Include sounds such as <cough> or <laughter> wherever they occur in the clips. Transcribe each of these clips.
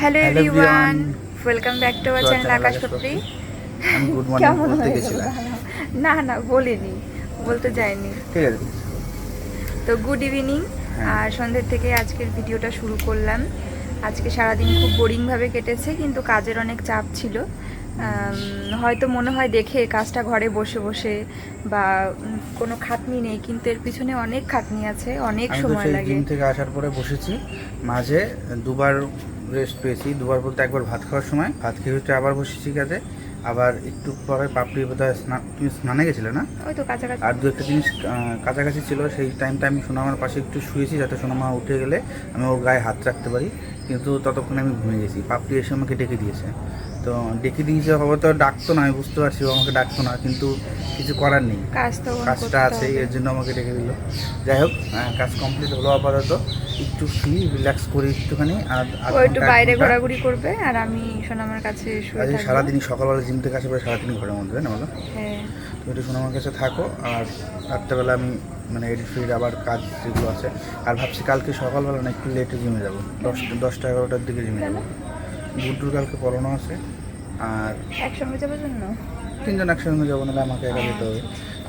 Hello everyone welcome back to our channel Akash morning কেমন না না বলিনি বলতে যাইনি। ঠিক আছে। তো গুড ইভিনিং হ্যাঁ। আর সন্ধ্যের থেকে আজকের ভিডিওটা শুরু করলাম। আজকে সারাদিন খুব বোরিংভাবে কেটেছে কিন্তু কাজের অনেক চাপ ছিল। হয়তো মনে হয় দেখে কাজটা ঘরে বসে বসে বা কোনো খাটনি নেই কিন্তু এর পিছনে অনেক খাটনি আছে অনেক সময় লাগে। জিম থেকে আসার পরে বসেছি। মাঝে দুবার রেস্ট পেয়েছি। দুবার বলতে একবার ভাত খাওয়ার সময়। ভাত খেয়ে হচ্ছে আবার বসেছি কাজে আবার একটু পরে পাপড়ি বোধহয় স্নান তুমি স্নানে গেছিলে না? ওই তো কাছাকাছি। আর দু একটা জিনিস কাছাকাছি ছিল সেই টাইমটা আমি সোনামার পাশে একটু শুয়েছি যাতে সোনামা উঠে গেলে আমি ওর গায়ে হাত রাখতে পারি। কিন্তু ততক্ষণে আমি ঘুমিয়ে গেছি। পাপড়ি এসে আমাকে ডেকে দিয়েছে। তো ডেকে দিয়েছে হবে তো ডাকতো না আমি বুঝতে পারছি আমাকে ডাকতো না কিন্তু কিছু করার নেই। কাজ তো কাজটা আছে এর জন্য আমাকে ডেকে দিল। যাই হোক আহ, কাজ কমপ্লিট হলো আপাতত। একটু ফ্রি রিল্যাক্স করি একটুখানি আর একটু বাইরে ঘোরাঘুরি করবে আর আমি সোনামার কাছে আজকে সারাদিন সকালবেলা জিম থেকে আসে পরে সারাদিনই ঘরের মধ্যে না বলো? হ্যাঁ। তো একটু সোনামার কাছে থাকো আর রাত্রেবেলা আমি মানে এডিট ফিট আবার কাজ যেগুলো আছে। আর ভাবছি কালকে সকালবেলা না একটু লেটে জিমে যাব। দশটা দশটা এগারোটার দিকে জিমে যাব। গুড্ডুর কালকে পড়ানো আছে। আর একসঙ্গে যাবার জন্য? তিনজন একসঙ্গে যাব নাহলে আমাকে একা যেতে হবে।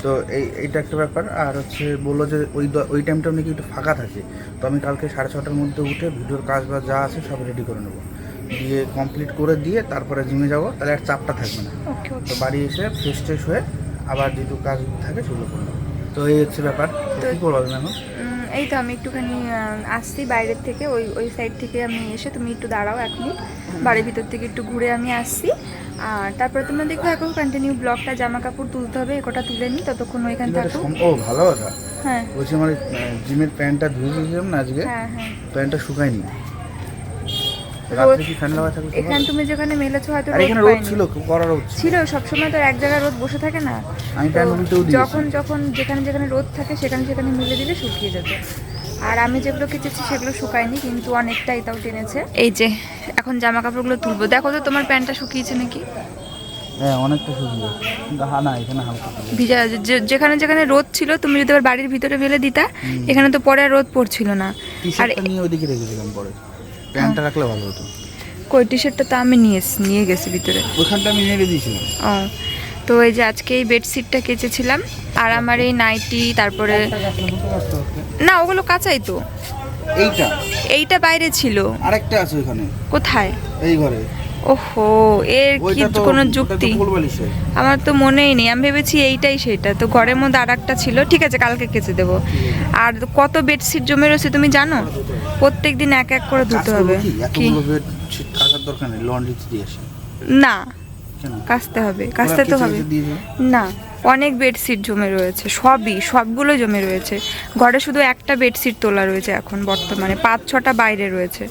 তো এই এইটা একটা ব্যাপার। আর হচ্ছে বলল যে ওই ওই টাইমটা নাকি একটু ফাঁকা থাকে। তো আমি কালকে সাড়ে ছটার মধ্যে উঠে ভিডিওর কাজ বা যা আছে সব রেডি করে নেব। দিয়ে কমপ্লিট করে দিয়ে তারপরে জিমে যাব। তাহলে আর চাপটা থাকবে না। তো বাড়ি এসে ফ্রেশ ট্রেশ হয়ে আবার যেটুকু কাজ থাকে সেগুলো করব তো এই হচ্ছে ব্যাপার। কী করব উম, এই তো আমি একটুখানি আসছি বাইরের থেকে ওই ওই সাইড থেকে আমি এসে তুমি একটু দাঁড়াও এখনই। বাড়ির ভিতর থেকে একটু ঘুরে আমি আসছি। আর তারপরে তোমরা দেখো এখন কন্টিনিউ ব্লকটা জামা কাপড় তুলতে হবে একটা তুলে নিই ততক্ষণ ওইখান থেকে। থাকো ও ভালো কথা। হ্যাঁ। বলছি আমার জিমের প্যান্টটা ধুয়ে দিয়েছিলাম না আজকে। হ্যাঁ হ্যাঁ। প্যান্টটা শুকায়নি রাত্রে কি ফ্যান লাগা থাকবে এখানে তুমি যেখানে মেলেছো হয়তো রোদ। ছিল কড়া রোদ ছিল। ছিল সবসময় তো এক জায়গায় রোদ বসে থাকে না। যখন যখন যেখানে যেখানে রোদ থাকে সেখানে সেখানে মিলে দিলে শুকিয়ে যেত। আর আমি যেগুলো কেচেছি সেগুলো শুকায়নি কিন্তু অনেকটাই তাও টেনেছে। এই যে এখন জামা কাপড়গুলো তুলবো। দেখো তো তোমার প্যান্টটা শুকিয়েছে নাকি? হ্যাঁ অনেকটা শুকিয়ে কিন্তু হা না এখানে হালকা ভিজা যেখানে যেখানে রোদ ছিল তুমি যদি আবার বাড়ির ভিতরে ফেলে দিতা এখানে তো পরে আর রোদ পড়ছিল না। আর ওইদিকে রেখেছিলাম পরে। প্যান্টটা রাখলে ভালো হতো। কই টি শার্টটা তো আমি নিয়ে নিয়ে গেছি ভিতরে। ওইখানটা আমি নেড়ে দিয়েছিলাম। ও তো এই যে আজকে এই বেডশিটটা কেচেছিলাম আর আমার এই নাইটি তারপরে না ওগুলো কাঁচাই তো। এইটা? এইটা বাইরে ছিল। আরেকটা আছে ওখানে কোথায়? এই ঘরে। ওহো এর কি কোনো যুক্তি। আমার তো মনেই নেই আমি ভেবেছি এইটাই সেটা। তো ঘরের মধ্যে আর একটা ছিল ঠিক আছে কালকে কেচে দেবো। আর কত বেডশিট জমে রয়েছে তুমি জানো? প্রত্যেক দিন এক এক করে ধুতে হবে। কি? কি? এতগুলো বেডশিট কাচার দরকার নেই লন্ড্রি দিয়ে আসি। না কাচতে হবে কাচতে তো হবে। না অনেক বেডশিট জমে রয়েছে সবই সবগুলো জমে রয়েছে। ঘরে শুধু একটা বেডশিট তোলা রয়েছে এখন বর্তমানে পাঁচ ছটা বাইরে রয়েছে।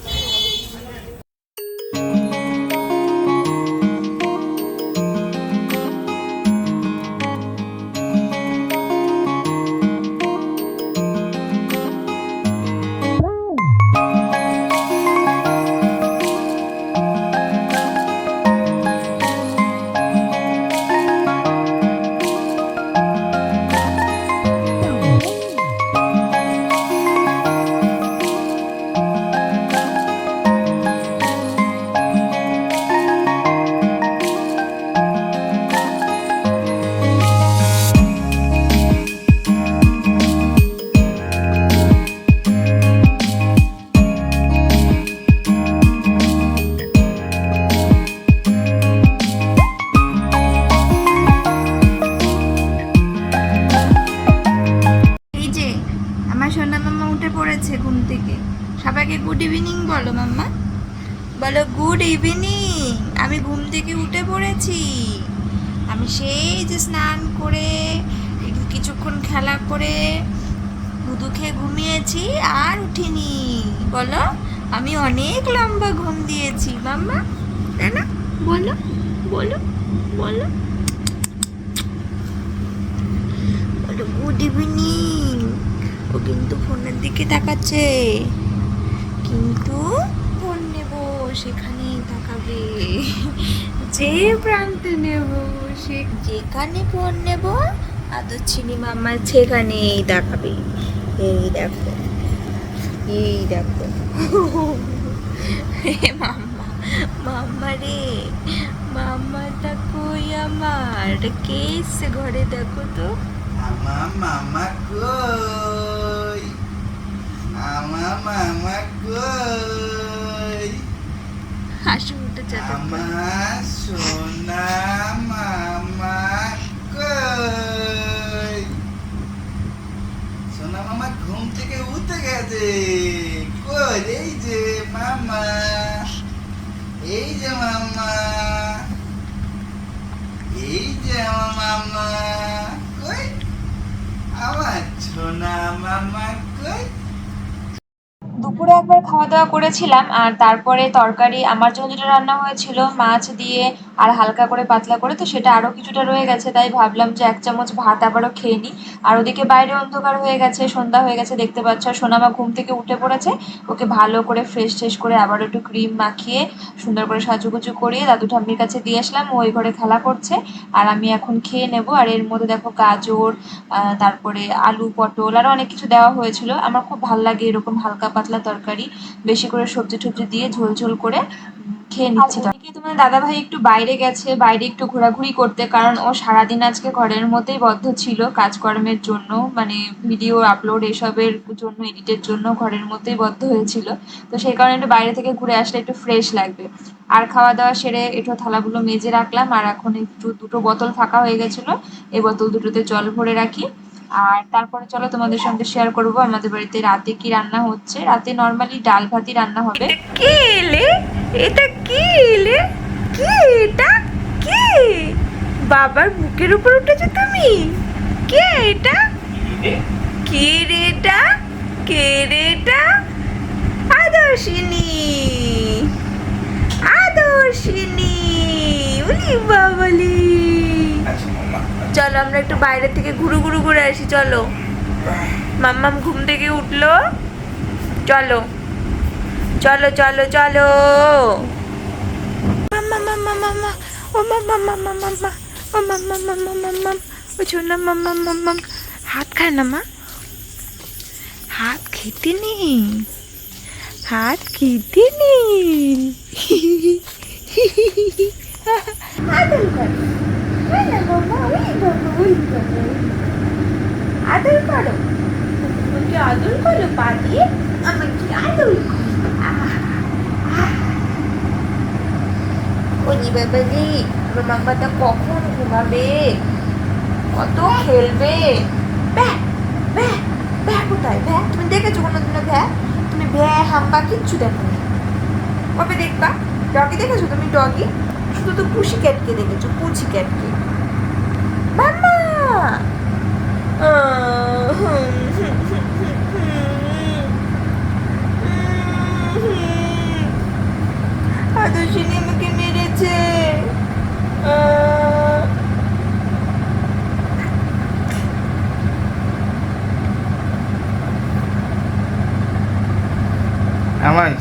খেলা করে দুধু খেয়ে ঘুমিয়েছি আর উঠিনি। বলো, আমি অনেক লম্বা ঘুম দিয়েছি, মাম্মা। তাই না? বলো বলো বলো। বলো গুড ইভিনিং ও কিন্তু ফোনের দিকে তাকাচ্ছে। কিন্তু ফোন নেব, সেখানেই তাকাবে। যে প্রান্তে নেব, সে যেখানে ফোন নেব আদর চিনি মাম্মা সেখানেই তাকাবে এই দেখো এই দেখো। হে মাম্মা মাম্মা রে মাম্মাটা কই আমার? কে এসছে ঘরে দেখো তো। আমার মামা কই? আমার মামা কই? হাসি উঠে চাটা আমার সোনা মামা কই সোনা মামা ঘুম থেকে উঠে গেছে কই এই যে মামা, এই যে মামা, এই যে আমার মামা, কই? আমার ছোনা মামা। দুপুরে একবার খাওয়া দাওয়া করেছিলাম, আর তারপরে তরকারি, আমার জন্য যেটা রান্না হয়েছিল, মাছ দিয়ে আর হালকা করে পাতলা করে, তো সেটা আরও কিছুটা রয়ে গেছে, তাই ভাবলাম যে এক চামচ ভাত আবারও খেয়ে নিই। আর ওদিকে বাইরে অন্ধকার হয়ে গেছে, সন্ধ্যা হয়ে গেছে, দেখতে পাচ্ছ সোনামা ঘুম থেকে উঠে পড়েছে। ওকে ভালো করে ফ্রেশ ট্রেশ করে আবার একটু ক্রিম মাখিয়ে, সুন্দর করে সাজুগুজু করিয়ে দাদু ঠাম্মির কাছে দিয়ে আসলাম ওই ঘরে খেলা করছে। আর আমি এখন খেয়ে নেব, আর এর মধ্যে দেখো গাজর তারপরে আলু পটল আরও অনেক কিছু দেওয়া হয়েছিল। আমার খুব ভালো লাগে এরকম হালকা পাতলা তরকারি, বেশি করে সবজি টবজি দিয়ে ঝোল ঝোল করে খেয়ে নিচ্ছি। তোমার দাদা ভাই একটু বাইরে গেছে, বাইরে একটু ঘোরাঘুরি করতে, কারণ ও সারাদিন আজকে ঘরের মধ্যেই বদ্ধ ছিল কাজকর্মের জন্য মানে ভিডিও আপলোড এসবের জন্য, এডিটের জন্য ঘরের মধ্যেই বদ্ধ হয়েছিল। তো সেই কারণে একটু বাইরে থেকে ঘুরে আসলে একটু ফ্রেশ লাগবে। আর খাওয়া দাওয়া সেরে একটু থালাগুলো মেজে রাখলাম, আর এখন একটু দুটো বোতল ফাঁকা হয়ে গেছিল এই বোতল দুটোতে জল ভরে রাখি। আর তারপরে চলো তোমাদের সঙ্গে শেয়ার করব, আমাদের বাড়িতে রাতে কি রান্না হচ্ছে? রাতে নর্মালি ডাল ভাতই রান্না হবে। কে এলে? এটা কে এলে? কে এটা? কে? বাবার বুকের উপর উঠেছো তুমি? কে এটা? কে রে এটা? কে রে এটা? আদর্শিনী। আদর্শিনী। উলি বাবলি। চলো, আমরা একটু বাইরে থেকে ঘুরু ঘুরু ঘুরে আসি, চলো। মাম্মাম ঘুম থেকে উঠল। চলো। চলো চলো চলো। মাম্মা মাম্মা মাম্মা। ও মাম্মা মাম্মা মাম্মা। ও মাম্মা মাম্মা মাম্মা। ও ছোনা, মাম্মা মাম্মা। হাত খায় না, মা? হাত খেতে নেই। হাত খেতে নেই। আদর কর হয় ওই বাবা আদর করো। আমাকে আদর করো, পা দিয়ে আমাকে আদর। ওই বাবা রে আমার মাম্মাটা কখন ঘুমাবে? কত খেলবে? ব্যাহ ব্যাহ ব্যাহ কোথায়? ব্যাহ তুমি দেখেছ কোনোদিনও ভ্যা তুমি ভ্যা হাম্বা, কিচ্ছু দেখো কবে দেখবা? ডগি দেখেছ তুমি? ডগি? শুধু তো পুষি ক্যাটকে দেখেছ, পুচি ক্যাটকে মাম্মা আদর্শিনী আমাকে মেরেছে আহ, আমার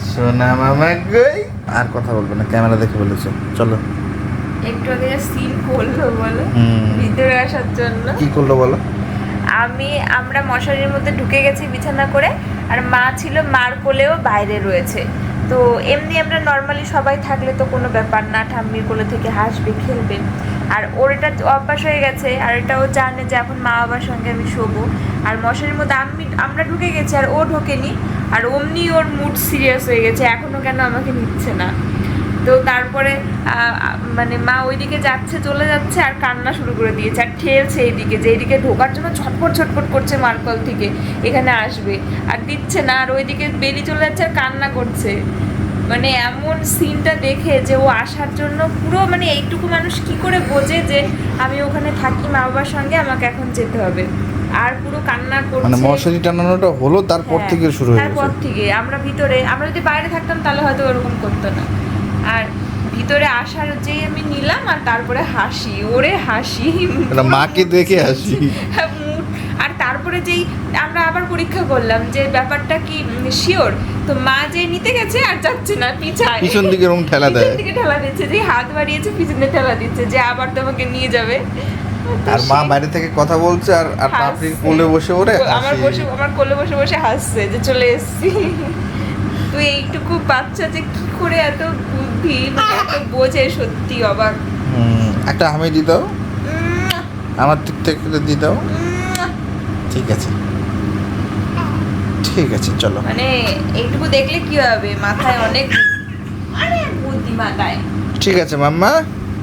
সোনা মামা কই? আর কথা বলব না ক্যামেরা দেখে বলেছ। চলো। একটু আগে সিন করল বলো ভিতরে আসার জন্য। কি করল বলো? আমি আমরা মশারির মধ্যে ঢুকে গেছি বিছানা করে আর মা ছিল মার কোলেও বাইরে রয়েছে। তো এমনি আমরা নর্মালি সবাই থাকলে তো কোনো ব্যাপার না ঠাম্মির কোলে থেকে হাসবে খেলবে। আর ওর এটা অভ্যাস হয়ে গেছে আর এটাও জানে যে এখন মা বাবার সঙ্গে আমি শোবো। আর মশারির মধ্যে আমি আমরা ঢুকে গেছি আর ও ঢোকেনি। আর অমনি ওর মুড সিরিয়াস হয়ে গেছে এখনও কেন আমাকে নিচ্ছে না। তো তারপরে মানে মা ওইদিকে যাচ্ছে, চলে যাচ্ছে আর কান্না শুরু করে দিয়েছে। আর ঠেলছে এইদিকে, যে এইদিকে ঢোকার জন্য ছটপট ছটপট করছে মার্কল থেকে, এখানে আসবে। আর দিচ্ছে না, আর ওইদিকে বেরিয়ে চলে যাচ্ছে আর কান্না করছে। মানে এমন সিনটা দেখে যে ও আসার জন্য পুরো মানে এইটুকু মানুষ কি করে বোঝে যে আমি ওখানে থাকি মা বাবার সঙ্গে, আমাকে এখন যেতে হবে। আর পুরো কান্না করছে। মানে মশারি টানানোটা হলো তারপর হ্যাঁ, থেকে শুরু হয়ে তারপর থেকে আমরা ভিতরে আমরা যদি বাইরে থাকতাম তাহলে হয়তো ওরকম করতো না। আর ভিতরে আসার যেই আমি নিলাম আর তারপরে হাসি ওরে হাসি। মাকে দেখে হাসি। <laughs> আর তারপরে যেই আমরা আবার পরীক্ষা করলাম যে ব্যাপারটা কি শিওর তো মা যে নিতে গেছে আর যাচ্ছে না পিছায়। পিছন দিকে এরকম ঠেলা দেয়। পিছন দিকে ঠেলা দিচ্ছে যে হাত বাড়িয়েছে পিছনে ঠেলা দিচ্ছে যে আবার তোমাকে নিয়ে যাবে। আর মা বাইরে থেকে কথা বলছে আর আর পাপড়ির কোলে বসে ওরে আমার বসে আমার কোলে বসে বসে হাসছে যে চলে এসেছি। তুই এইটুকু বাচ্চা যে কি করে এত বুদ্ধি মানে এত বোঝে সত্যি অবাক। হুম, একটা আমি দি দাও। উম, আমার দিক থেকে দি দাও। ঠিক আছে। ঠিক আছে চলো। মানে এইটুকু দেখলে কি হবে? মাথায় অনেক অনেক বুদ্ধি মাথায় ঠিক আছে মাম্মা।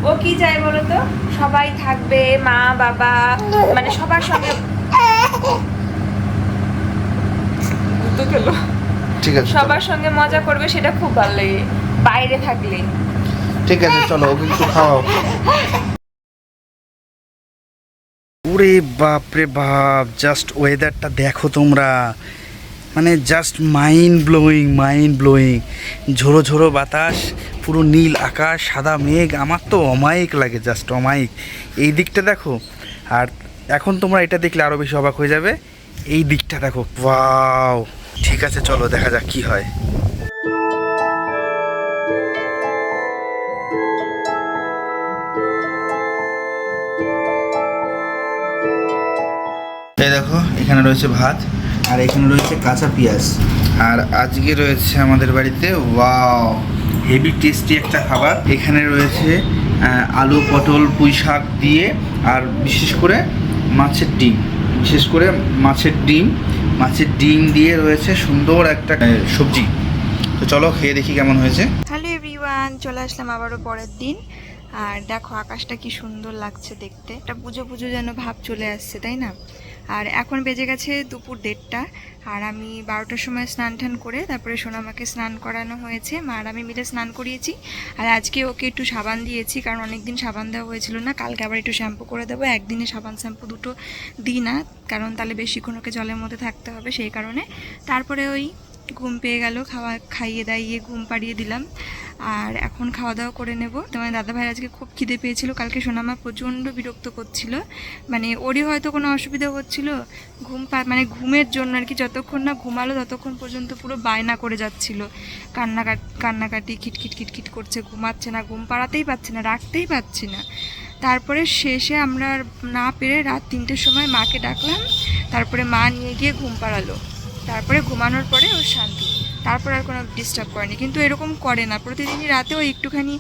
ও কি চাই বলো তো? সবাই থাকবে মা বাবা মানে সবার সঙ্গে। ঠিক আছে সবার সঙ্গে মজা করবে সেটা খুব ভালো লাগে। বাইরে থাকলে। ঠিক আছে চলো ওকে একটু খাওয়াও। ওরে বাপরে বাপ জাস্ট ওয়েদারটা দেখো তোমরা। মানে just mind blowing mind blowing ঝোড়ো ঝোড়ো বাতাস, পুরো নীল আকাশ, সাদা মেঘ, আমার তো অমায়িক লাগে জাস্ট অমায়িক। এই দিকটা দেখো, আর এখন তোমরা এটা দেখলে আরও বেশি অবাক হয়ে যাবে। এই দিকটা দেখো ওয়াও ঠিক আছে, চলো, দেখা যাক কি হয়। এই দেখো, এখানে রয়েছে ভাত। আর এখানে রয়েছে কাঁচা পেঁয়াজ। আর আজকে রয়েছে আমাদের বাড়িতে ওয়াও হেভি টেস্টি একটা খাবার। এখানে রয়েছে আলু পটল পুঁই শাক দিয়ে আর বিশেষ করে মাছের ডিম। বিশেষ করে মাছের ডিম। মাছের ডিম দিয়ে রয়েছে সুন্দর একটা সবজি। তো চলো খেয়ে দেখি কেমন হয়েছে। হ্যালো এভরিওয়ান চলে আসলাম আবারও পরের দিন। আর দেখো আকাশটা কি সুন্দর লাগছে দেখতে। একটা পুজো পুজো যেন ভাব চলে আসছে তাই না? আর এখন বেজে গেছে দুপুর দেড়টা। আর আমি বারোটার সময় স্নান টান করে তারপরে সোনামাকে স্নান করানো হয়েছে। মা আর আমি মিলে স্নান করিয়েছি। আর আজকে ওকে একটু সাবান দিয়েছি কারণ অনেক দিন সাবান দেওয়া হয়েছিল না। কালকে আবার একটু শ্যাম্পু করে দেবো। একদিনে সাবান শ্যাম্পু দুটো দিই না, কারণ তাহলে বেশিক্ষণ ওকে জলের মধ্যে থাকতে হবে সেই কারণে। তারপরে ওই ঘুম পেয়ে গেল, খাওয়া খাইয়ে দাইয়ে ঘুম পাড়িয়ে দিলাম। আর এখন খাওয়া দাওয়া করে নেব। তোমার দাদা ভাই আজকে খুব খিদে পেয়েছিল, কালকে সোনামা প্রচণ্ড বিরক্ত করছিল। মানে ওরই হয়তো কোনো অসুবিধা হচ্ছিল। ঘুম মানে ঘুমের জন্য আর কি যতক্ষণ না ঘুমালো ততক্ষণ পর্যন্ত পুরো বায়না করে যাচ্ছিল। কান্নাকাট কান্নাকাটি, খিটখিট খিটখিট করছে, ঘুমাচ্ছে না, ঘুম পাড়াতেই পাচ্ছে না, রাখতেই পাচ্ছি না। তারপরে শেষে আমরা না পেরে রাত তিনটের সময় মাকে ডাকলাম। তারপরে মা নিয়ে গিয়ে ঘুম পাড়ালো। তারপরে ঘুমানোর পরে ওর শান্তি তারপর আর কোনো ডিস্টার্ব করেনি। কিন্তু এরকম করে না। প্রতিদিনই রাতেও একটুখানি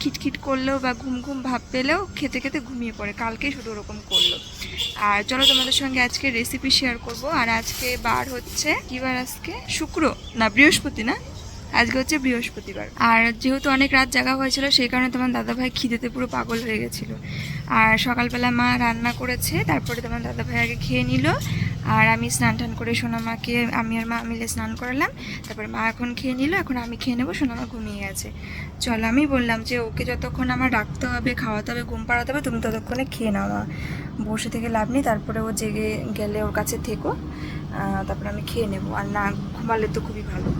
খিটখিট করলেও বা ঘুম ঘুম ভাব পেলেও খেতে খেতে ঘুমিয়ে পড়ে। কালকেই শুধু ওরকম করল। আর চলো তোমাদের সঙ্গে আজকে রেসিপি শেয়ার করব। আর আজকে বার হচ্ছে কি বার আজকে? শুক্র? না, বৃহস্পতি না? আজকে হচ্ছে বৃহস্পতিবার। আর যেহেতু অনেক রাত জাগা হয়েছিল, সেই কারণে তোমার দাদাভাই খিদেতে পুরো পাগল হয়ে গেছিল। আর সকালবেলা মা রান্না করেছে, তারপরে তোমার দাদাভাই আগে খেয়ে নিল। আর আমি স্নান টান করে সোনামাকে, আমি আর মা মিলে স্নান করালাম। তারপরে মা এখন খেয়ে নিল, এখন আমি খেয়ে নেব, সোনামা ঘুমিয়ে গেছে চলো, আমি বললাম যে ওকে যতক্ষণ আমার ডাকতে হবে, খাওয়াতে হবে, ঘুম পাড়াতে হবে, তুমি ততক্ষণে খেয়ে নাও। বসে থেকে লাভ নেই, তারপরে ও জেগে গেলে ওর কাছে থেকো। তারপরে আমি খেয়ে নেব। আর না ঘুমালে তো খুবই ভালো।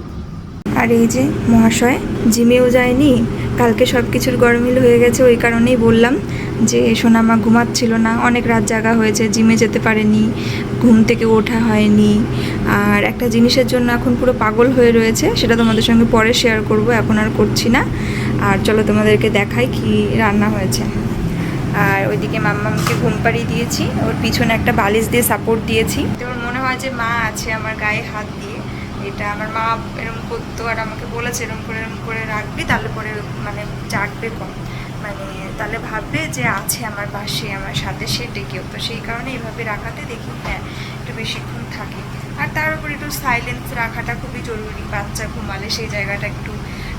আর এই যে মহাশয়, জিমেও যায়নি, কালকে সব কিছুর গরমিল হয়ে গেছে, ওই কারণেই বললাম যে সোনামা ঘুমাচ্ছিল না, অনেক রাত জাগা হয়েছে, জিমে যেতে পারেনি, ঘুম থেকে ওঠা হয়নি। আর একটা জিনিসের জন্য এখন পুরো পাগল হয়ে রয়েছে, সেটা তোমাদের সঙ্গে পরে শেয়ার করব, এখন আর করছি না। আর চলো তোমাদেরকে দেখাই কি রান্না হয়েছে। আর ওইদিকে মাম্মামকে ঘুম পাড়িয়ে দিয়েছি, ওর পিছনে একটা বালিশ দিয়ে সাপোর্ট দিয়েছি। তো ওর মনে হয় যে মা আছে, আমার গায়ে হাত দিয়ে। এটা আমার মা এরকম করতো আর আমাকে বলেছে এরকম করে এরকম করে রাখবি, তাহলে পরে মানে জাগবে কম। মানে তাহলে ভাববে যে আছে আমার পাশে, আমার সাথে সে ডেকেও তো সেই কারণে এইভাবে রাখাতে দেখি হ্যাঁ একটু বেশিক্ষণ থাকে। আর তার উপর একটু সাইলেন্স রাখাটা খুবই জরুরি। বাচ্চা ঘুমালে সেই জায়গাটা একটু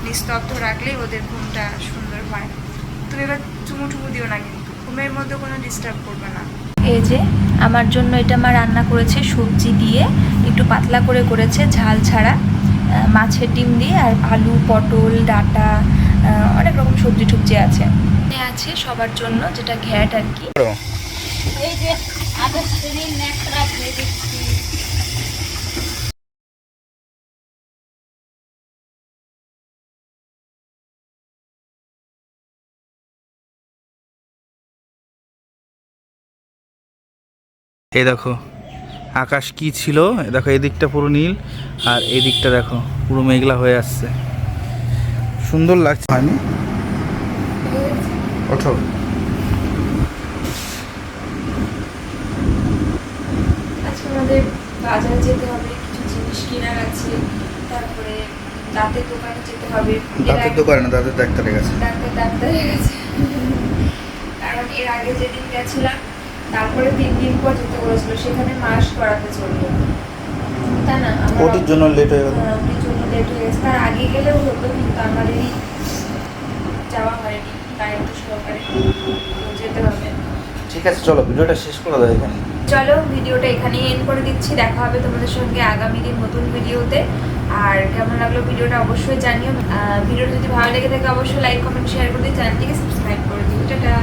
নিস্তব্ধ রাখলেই ওদের ঘুমটা সুন্দর হয়। তুমি এবার চুমু টুমু দিও না কিন্তু। ঘুমের মধ্যে কোনো ডিস্টার্ব করবে না। এই যে আমার জন্য এটা মা রান্না করেছে সবজি দিয়ে একটু পাতলা করে করেছে ঝাল ছাড়া। মাছের ডিম দিয়ে আর আলু পটল ডাটা অনেক রকম সবজি টুবজি আছে। আছে সবার জন্য যেটা ঘ্যাট আর কি। এই যে আদর্শনী এই দেখো আকাশ কি ছিল? এই দেখো এদিকটা পুরো নীল আর এদিকটা দেখো পুরো মেঘলা হয়ে আসছে। সুন্দর লাগছে। হয়নি? ওঠো। আমাদের বাজার যেতে হবে কিছু জিনিস কেনার আছে তারপরে দাঁতের দোকানে যেতে হবে। দাঁতের দোকানে না দাঁতের ডাক্তারের কাছে। ডাক্তার ডাক্তারের কাছে। কারণ এর আগে যেদিন গেছিলাম তারপরে তিন দিন পর যেতে বলেছিল সেখানে মাস করাতে চলবে তা না ওটির জন্য লেট হয়ে গেল? হ্যাঁ, ওটির জন্য লেট হয়ে গেছে। তার আগে গেলেও হতো কিন্তু আমাদেরই যাওয়া হয়নি। দায়িত্ব সহকারে যেতে হবে। ঠিক আছে চলো ভিডিওটা শেষ করে দাও এখানে। চলো ভিডিওটা এখানেই এন্ড করে দিচ্ছি। দেখা হবে তোমাদের সঙ্গে আগামী দিন নতুন ভিডিওতে। আর কেমন লাগল ভিডিওটা অবশ্যই জানিও। আহ, ভিডিওটা যদি ভালো লেগে থাকে অবশ্যই লাইক কমেন্ট শেয়ার করে দিই চ্যানেলটিকে সাবস্ক্রাইব করে দিও। টাটা।